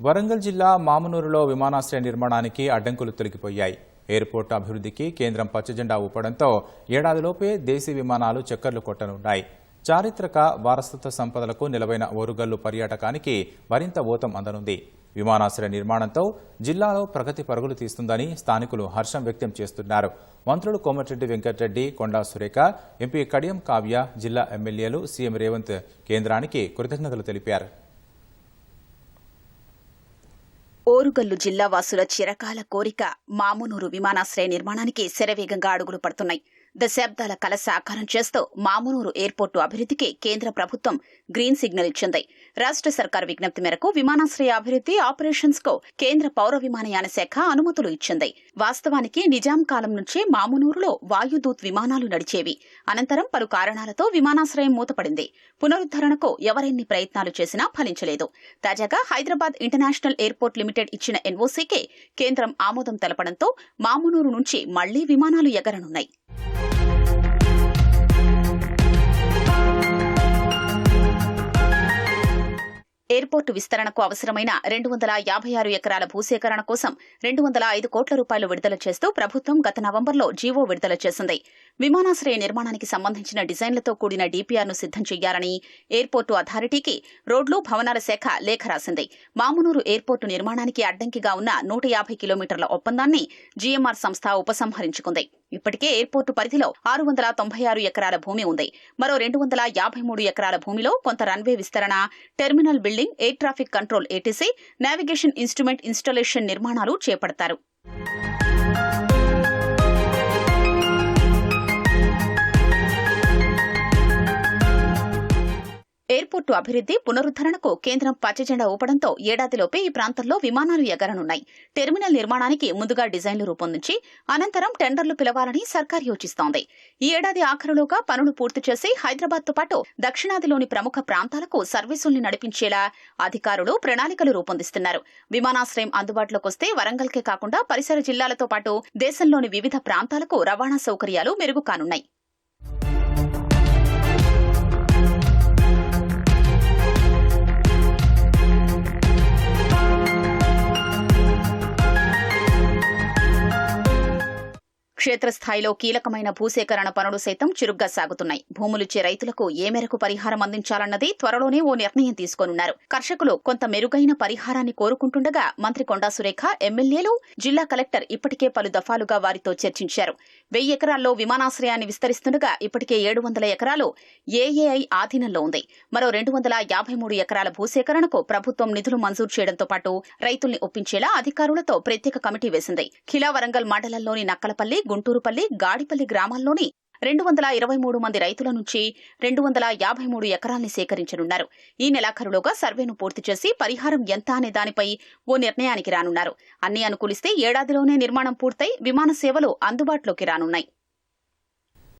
వరంగల్ జిల్లా మామునూరులో విమానాశ్రయ నిర్మాణానికి అడ్డంకులు తొలగిపోయాయి. ఎయిర్పోర్ట్ అభివృద్ధికి కేంద్రం పచ్చజెండా ఊపడంతో ఏడాదిలోపే దేశీ విమానాలు చక్కర్లు కొట్టనున్నాయి. చారిత్రక వారసత్వ సంపదలకు నిలవైన ఓరుగల్లు పర్యాటకానికి మరింత ఊతం అందనుంది. విమానాశ్రయ నిర్మాణంతో జిల్లాలో ప్రగతి పరుగులు తీస్తుందని స్థానికులు హర్షం వ్యక్తం చేస్తున్నారు. మంత్రులు కోమటిరెడ్డి వెంకటరెడ్డి కొండా సురేఖ ఎంపీ కడియం కావ్య జిల్లా ఎమ్మెల్యేలు సీఎం రేవంత్ కేంద్రానికి కృతజ్ఞతలు తెలిపారు. ఓరుగల్లు జిల్లా వాసుల చిరకాల కోరిక మామునూరు విమానాశ్రయ నిర్మాణానికి శరవేగంగా అడుగులు పడుతున్నాయి. దశాబ్దాల కల సాకారం చేస్తూ మామునూరు ఎయిర్పోర్టు అభివృద్ధికి కేంద్ర ప్రభుత్వం గ్రీన్ సిగ్నల్ ఇచ్చింది. రాష్ట్ర సర్కార్ విజ్ఞప్తి మేరకు విమానాశ్రయ అభివృద్ధి ఆపరేషన్స్కు కేంద్ర పౌర విమానయాన శాఖ అనుమతులు ఇచ్చింది. వాస్తవానికి నిజాం కాలం నుంచే మామునూరులో వాయుదూత్ విమానాలు నడిచేవి. అనంతరం పలు కారణాలతో విమానాశ్రయం మూతపడింది. పునరుద్ధరణకు ఎవరెన్ని ప్రయత్నాలు చేసినా ఫలించలేదు. తాజాగా హైదరాబాద్ ఇంటర్నేషనల్ ఎయిర్పోర్ట్ లిమిటెడ్ ఇచ్చిన ఎన్ఓసీకే కేంద్రం ఆమోదం తెలపడంతో మామునూరు నుంచి మళ్ళీ విమానాలు ఎగరనున్నాయి. ఎయిర్పోర్టు విస్తరణకు అవసరమైన రెండు వందల యాభై ఆరు ఎకరాల భూసేకరణ కోసం రెండు వందల ఐదు కోట్ల రూపాయలు విడుదల చేస్తూ ప్రభుత్వం గత నవంబర్లో జీవో విడుదల చేసింది. విమానాశ్రయ నిర్మాణానికి సంబంధించిన డిజైన్లతో కూడిన డీపీఆర్ను సిద్ధం చేయాలని ఎయిర్పోర్టు అథారిటీకి రోడ్లు భవనాల శాఖ లేఖ రాసింది. మామునూరు ఎయిర్పోర్టు నిర్మాణానికి అడ్డంకిగా ఉన్న నూట యాభై కిలోమీటర్ల ఒప్పందాన్ని జీఎంఆర్ సంస్థ ఉపసంహరించుకుంది. ఇప్పటికే ఎయిర్పోర్టు పరిధిలో ఆరు వందల తొంభై ఆరు ఎకరాల భూమి ఉంది. మరో రెండు వందల యాభై మూడు ఎకరాల భూమిలో కొంత రన్వే విస్తరణ terminal building air traffic control ATC navigation instrument installation నిర్మాణాలు చేపడతారు. ఎయిర్పోర్టు అభివృద్ధి పునరుద్దరణకు కేంద్రం పచ్చజెండా ఊపడంతో ఏడాదిలోపే ఈ ప్రాంతంలో విమానాలు ఎగరనున్నాయి. టెర్మినల్ నిర్మాణానికి ముందుగా డిజైన్లు రూపొందించి అనంతరం టెండర్లు పిలవాలని సర్కార్ యోచిస్తోంది. ఈ ఏడాది ఆఖరులోగా పనులు పూర్తి చేసి హైదరాబాద్తో పాటు దక్షిణాదిలోని ప్రముఖ ప్రాంతాలకు సర్వీసుల్ని నడిపించేలా అధికారులు ప్రణాళికలు రూపొందిస్తున్నారు. విమానాశ్రయం అందుబాటులోకి వస్తే వరంగల్కే కాకుండా పరిసర జిల్లాలతో పాటు దేశంలోని వివిధ ప్రాంతాలకు రవాణా సౌకర్యాలు మెరుగు కానున్నాయి. క్షేత్రస్థాయిలో కీలకమైన భూసేకరణ పనులు సైతం చురుగ్గా సాగుతున్నాయి. భూములిచ్చే రైతులకు ఏ మేరకు పరిహారం అందించాలన్నది త్వరలోనే ఓ నిర్ణయం తీసుకోనున్నారు. కర్షకులు కొంత మెరుగైన పరిహారాన్ని కోరుకుంటుండగా మంత్రి కొండా సురేఖ ఎమ్మెల్యేలు జిల్లా కలెక్టర్ ఇప్పటికే పలు దఫాలుగా వారితో చర్చించారు. వెయ్యి ఎకరాల్లో విమానాశ్రయాన్ని విస్తరిస్తుండగా ఇప్పటికే ఏడు వందల ఎకరాలు ఏఏఐ ఆధీనంలో ఉంది. మరో రెండు వందల యాభై మూడు ఎకరాల భూసేకరణకు ప్రభుత్వం నిధులు మంజూరు చేయడంతో పాటు రైతుల్ని ఒప్పించేలా అధికారులతో ప్రత్యేక కమిటీ వేసింది. ఖిలా వరంగల్ మండలంలోని నక్కలపల్లి గుంటూరుపల్లి గాడిపల్లి గ్రామాల్లోని రెండు వందల ఇరవై మూడు మంది రైతుల నుంచి రెండు వందల యాభై మూడు ఎకరాల్ని సేకరించనున్నారు. ఈ నెలాఖరులోగా సర్వేను పూర్తి చేసి పరిహారం ఎంత అనే దానిపై ఓ నిర్ణయానికి రానున్నారు. అన్ని అనుకూలిస్తే ఏడాదిలోనే నిర్మాణం పూర్తయి విమాన సేవలు అందుబాటులోకి రానున్నాయి.